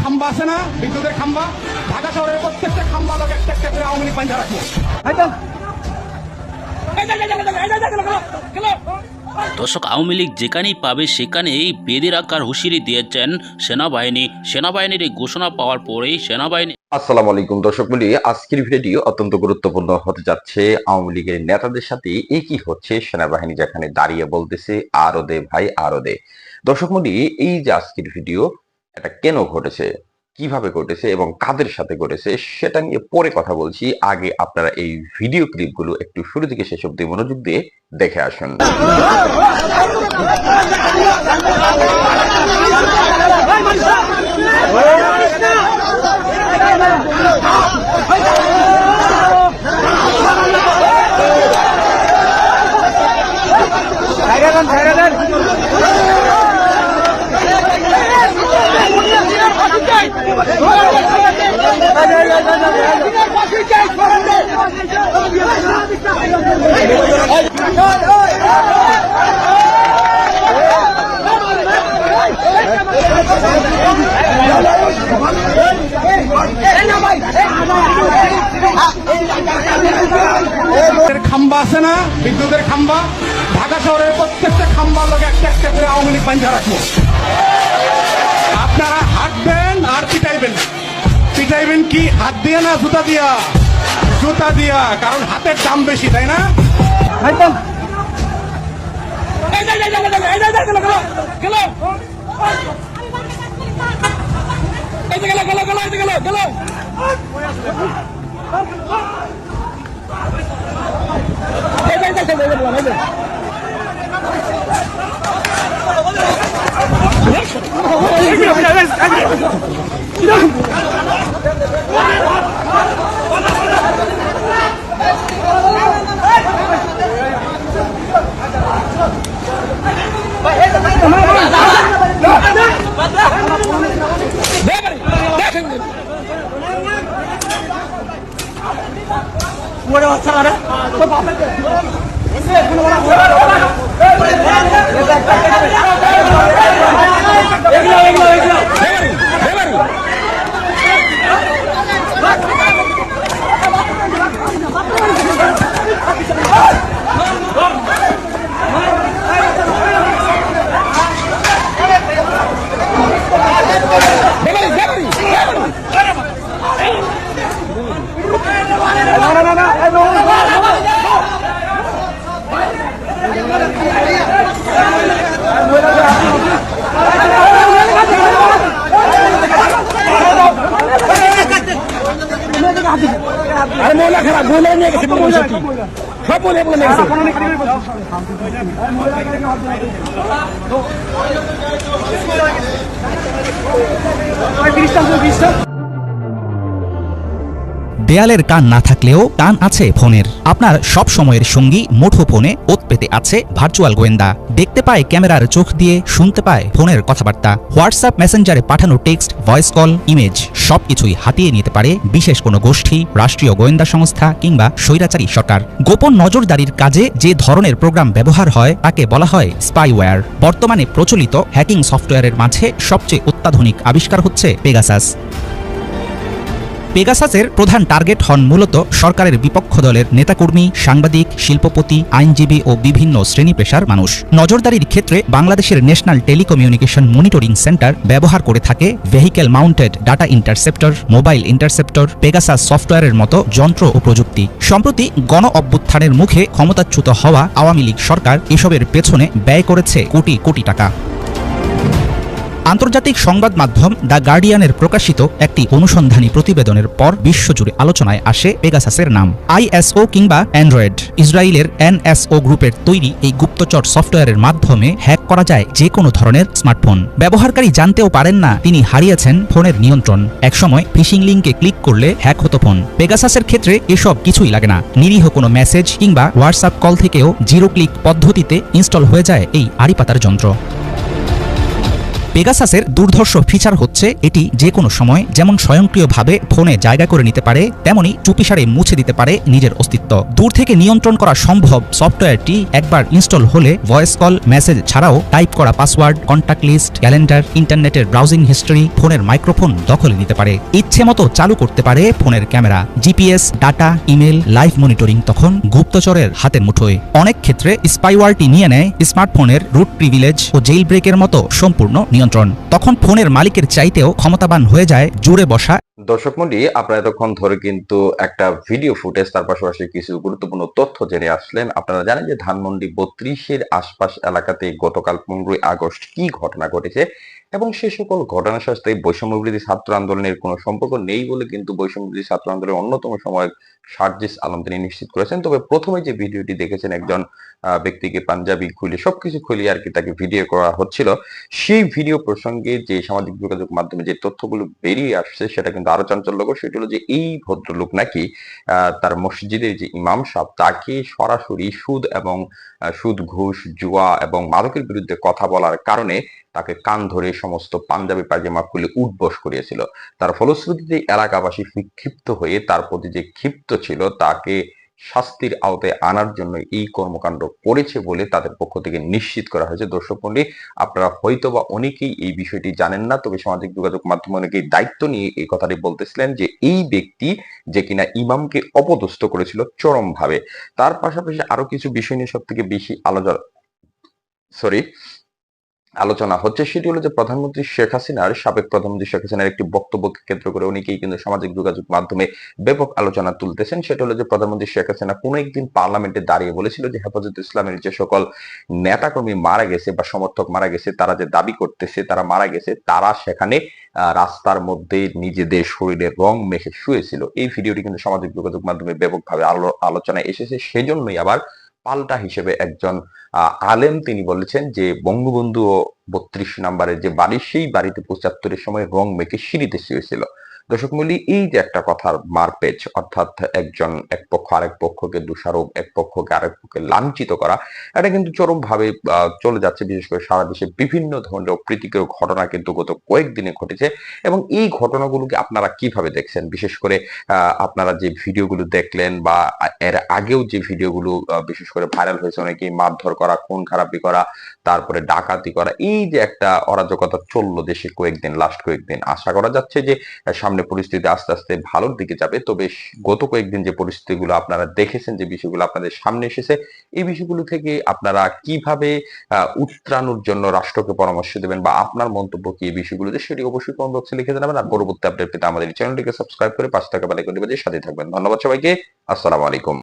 খাম্বা আছে না বিদ্যুতের খাম্বা ঢাকা শহরের প্রত্যেকটা খাম্বা লোক একটা একটা করে আওয়ামী লীগ পাঞ্জা রাখব দর্শক, আওয়ামী লীগ যেখানেই পাবে, সেখানেই বেঁধে রাখার হুঁশিয়ারি দিয়েছেন সেনাবাহিনী। সেনাবাহিনীর এই ঘোষণা পাওয়ার পরেই সেনাবাহিনী আসসালামু আলাইকুম দর্শক বলি আজকের ভিডিও অত্যন্ত গুরুত্বপূর্ণ হতে যাচ্ছে। আওয়ামী লীগের নেতাদের সাথে একই হচ্ছে, সেনাবাহিনী যেখানে দাঁড়িয়ে বলতেছে, আরও দে ভাই, আরও দে। দর্শক মন্ডলী, এই যে আজকের ভিডিও, এটা কেন ঘটেছে? কীভাবে ঘটেছে এবং কাদের সাথে ঘটেছে সেটা নিয়ে পরে কথা বলছি। আগে আপনারা এই ভিডিও ক্লিপগুলো একটু শুরু থেকে শেষ অব্দি মনোযোগ দিয়ে দেখে আসুন। এর খাম্বা আছে না? বিদ্যুতের খাম্বা? ঢাকা শহরের প্রত্যেকটা খাম্বা লোক একটা একটা করে আওয়ামী লীগ পাঞ্জা রাখব আপনারা হাঁটবেন আর পিটাইবেন। পিটাইবেন কি হাত দিয়ে না জুতা দিয়া জুতা দিয়া কারণ হাতের দাম বেশি তাই না এই যে, এই যে, এই যে, এই যে, এই যে, এই যে, গেলো, গেলো, গেলো। এই যে গেলো, গেলো, গেলো, এই যে গেলো, গেলো। এই যে, এই যে, এই যে, এই যে, এই যে। আরে মহিলা খারাপ মহিলা নিয়ে গেছে মহিলা কি সব মহিলা নিয়ে গেছে দেয়ালের কান না থাকলেও কান আছে ফোনের। আপনার সব সময়ের সঙ্গী মুঠো ফোনে ওত পেতে আছে ভার্চুয়াল গোয়েন্দা। দেখতে পায় ক্যামেরার চোখ দিয়ে, শুনতে পায় ফোনের কথাবার্তা। হোয়াটসঅ্যাপ মেসেঞ্জারে পাঠানো টেক্সট, ভয়েস কল, ইমেজ, সবকিছুই হাতিয়ে নিতে পারে বিশেষ কোনো গোষ্ঠী, রাষ্ট্রীয় গোয়েন্দা সংস্থা কিংবা স্বৈরাচারী সরকার। গোপন নজরদারির কাজে যে ধরনের প্রোগ্রাম ব্যবহার হয়, তাকে বলা হয় স্পাইওয়্যার। বর্তমানে প্রচলিত হ্যাকিং সফটওয়্যারের মাঝে সবচেয়ে অত্যাধুনিক আবিষ্কার হচ্ছে পেগাসাস। পেগাসাসের প্রধান টার্গেট হন মূলত সরকারের বিপক্ষ দলের নেতাকর্মী, সাংবাদিক, শিল্পপতি, আইনজীবী ও বিভিন্ন শ্রেণি পেশার মানুষ। নজরদারির ক্ষেত্রে বাংলাদেশের ন্যাশনাল টেলিকমিউনিকেশন মনিটরিং সেন্টার ব্যবহার করে থাকে vehicle mounted data interceptor, mobile interceptor, Pegasus সফটওয়্যারের মতো যন্ত্র ও প্রযুক্তি। সম্প্রতি গণ অভ্যুত্থানের মুখে ক্ষমতাচ্যুত হওয়া আওয়ামী লীগ সরকার এসবের পেছনে ব্যয় করেছে কোটি কোটি টাকা। আন্তর্জাতিক সংবাদ মাধ্যম দ্য গার্ডিয়ানের প্রকাশিত একটি অনুসন্ধানী প্রতিবেদনের পর বিশ্বজুড়ে আলোচনায় আসে পেগাসাসের নাম আইএসও কিংবা অ্যান্ড্রয়েড। ইসরায়েলের এনএসও গ্রুপের তৈরি এই গুপ্তচর সফটওয়্যারের মাধ্যমে হ্যাক করা যায় যে কোনো ধরনের স্মার্টফোন। ব্যবহারকারী জানতেও পারেন না তিনি হারিয়েছেন ফোনের নিয়ন্ত্রণ। একসময় ফিশিং লিঙ্কে ক্লিক করলে হ্যাক হতো ফোন। পেগাসাসের ক্ষেত্রে এসব কিছুই লাগে না। নিরীহ কোনো মেসেজ কিংবা হোয়াটসঅ্যাপ কল থেকেও জিরো ক্লিক পদ্ধতিতে ইনস্টল হয়ে যায় এই আড়িপাতার যন্ত্র। পেগাসাসের দুর্ধর্ষ ফিচার হচ্ছে এটি যে কোনো সময় যেমন স্বয়ংক্রিয়ভাবে ফোনে জায়গা করে নিতে পারে, তেমনি চুপিসারে মুছে দিতে পারে নিজের অস্তিত্ব। দূর থেকে নিয়ন্ত্রণ করা সম্ভব সফটওয়্যারটি একবার ইনস্টল হলে ভয়েস কল, মেসেজ ছাড়াও টাইপ করা পাসওয়ার্ড কন্ট্যাক্ট লিস্ট, ক্যালেন্ডার, ইন্টারনেটের ব্রাউজিং হিস্ট্রি, ফোনের মাইক্রোফোন দখলে নিতে পারে। ইচ্ছে মতো চালু করতে পারে ফোনের camera. GPS, data, email, live monitoring তখন গুপ্তচরের হাতের মুঠোয়। অনেক ক্ষেত্রে স্পাইওয়ারটি নিয়ে নেয় স্মার্টফোনের রুট প্রিভিলেজ ও জেইল ব্রেকের মতো সম্পূর্ণ নিয়ন্ত্রণ। তখন ফোনের মালিকের চাইতেও ক্ষমতাবান হয়ে যায় জুড়ে বসা দর্শক মন্ডলী, আপনারা এতক্ষণ ধরে কিন্তু একটা ভিডিও ফুটেজ তার পাশাপাশি কিছু গুরুত্বপূর্ণ তথ্য জেনে আসলেন। আপনারা জানেন যে ধানমন্ডি বত্রিশের আশপাশ এলাকাতে গতকাল পনেরোই আগস্ট কি ঘটনা ঘটেছে এবং সে সকল ঘটনার সাথে বৈষম্যবিরোধী ছাত্র আন্দোলনের কোনো সম্পর্ক নেই বলে কিন্তু বৈষম্যবিরোধী ছাত্র আন্দোলনের অন্যতম সময় সার্জিস আলম তিনি নিশ্চিত করেছেন। তবে প্রথমে যে ভিডিওটি দেখেছেন একজন ব্যক্তিকে পাঞ্জাবি খুলে সবকিছু খুলিয়ে আর কি তাকে ভিডিও করা হচ্ছিল, সেই ভিডিও প্রসঙ্গে যে সামাজিক যোগাযোগ মাধ্যমে যে তথ্যগুলো বেরিয়ে আসছে সেটা কিন্তু চাঞ্চল্যকর সেটি হলো যে এই ভদ্রলোক নাকি তার মসজিদের যে ইমাম সাহেব, তাকে সরাসরি সুদ এবং সুদ, ঘুষ, জুয়া এবং মাদকের বিরুদ্ধে কথা বলার কারণে তাকে কান ধরে সমস্ত পাঞ্জাবি পাজামা খুলে উঠবস করিয়েছিল। তার ফলশ্রুতিতে এলাকাবাসী বিক্ষিপ্ত হয়ে তার প্রতি যে ক্ষিপ্ত ছিল, তাকে শাস্তির আওতায় আনার জন্য এই কর্মকাণ্ড করেছে বলে তাদের পক্ষ থেকে নিশ্চিত করা হয়েছে। দর্শক মন্ডলী আপনারা হয়তোবা অনেকেই এই বিষয়টি জানেন না, তবে সামাজিক যোগাযোগ মাধ্যমে অনেকেই দায়িত্ব নিয়ে এই কথাটি বলতেছিলেন যে এই ব্যক্তি যে কিনা ইমামকে অপদস্থ করেছিল চরম ভাবে তার পাশাপাশি আরও কিছু বিষয় নিয়ে সব থেকে বেশি আলোচনা সরি আলোচনা হচ্ছে সেটি হলো যে প্রধানমন্ত্রী শেখ হাসিনার, সাবেক প্রধানমন্ত্রী শেখ হাসিনার একটি বক্তব্যকে কেন্দ্র করে অনেকেই কিন্তু সামাজিক যোগাযোগ মাধ্যমে ব্যাপক আলোচনা তুলতেছেন। সেটা হলো যে প্রধানমন্ত্রী শেখ হাসিনা কোনো একদিন পার্লামেন্টে দাঁড়িয়ে বলেছিল যে হেফাজত ইসলামের যে সকল নেতাকর্মী মারা গেছে বা সমর্থক মারা গেছে, তারা যে দাবি করতেছে, তারা মারা গেছে, তারা সেখানে রাস্তার মধ্যে নিজেদের শরীরে রং মেখে শুয়েছিল। এই ভিডিওটি কিন্তু সামাজিক যোগাযোগ মাধ্যমে ব্যাপকভাবে আলো- আলোচনায় এসেছে। সেজন্যই আবার পাল্টা হিসেবে একজন আলেম তিনি বলেছেন যে, বঙ্গবন্ধু বত্রিশ নাম্বারের যে বাড়ি, সেই বাড়িতে পঁচাত্তরের সময় রং মেখে সিঁড়িতে শুয়েছিল। দর্শক মূল্য এই যে একটা কথার মারপেচ অর্থাৎ একজন এক পক্ষ আরেক পক্ষকে দোষারোপ এক পক্ষকে আরেক পক্ষকে লাঞ্ছিত করা এটা কিন্তু চরম ভাবে চলে যাচ্ছে। বিশেষ করে সারা দেশে বিভিন্ন ধরনের অপ্রীতিকর ঘটনা কিন্তু গত কয়েকদিনে ঘটেছে এবং এই ঘটনাগুলোকে আপনারা কীভাবে দেখছেন? বিশেষ করে আপনারা যে ভিডিওগুলো দেখলেন বা এর আগেও যে ভিডিওগুলো বিশেষ করে ভাইরাল হয়েছে অনেকেই মারধর করা খুন খারাপি করা তারপরে ডাকাতি করা এই যে একটা অরাজকতা চলল দেশে কয়েকদিন লাস্ট কয়েকদিন আশা করা যাচ্ছে যে আহ, সামনে পরিস্থিতি আস্তে আস্তে ভালোর দিকে যাবে। তবে গত কয়েকদিন যে পরিস্থিতিগুলো আপনারা দেখেছেন, যে বিষয়গুলো আপনাদের সামনে এসেছে, এই বিষয়গুলো থেকে আপনারা কীভাবে উত্রানোর জন্য রাষ্ট্রকে পরামর্শ দেবেন বা আপনার মন্তব্য কি এই বিষয়গুলোতে, সেটি অবশ্যই কমেন্ট বক্সে লিখে জানাবেন আর পরবর্তী আপডেট পেতে আমাদের চ্যানেলটিকে সাবস্ক্রাইব করে পাঁচ টাকা বেলাইকন দিবে সাথে থাকবেন। ধন্যবাদ সবাইকে। আসসালামু আলাইকুম।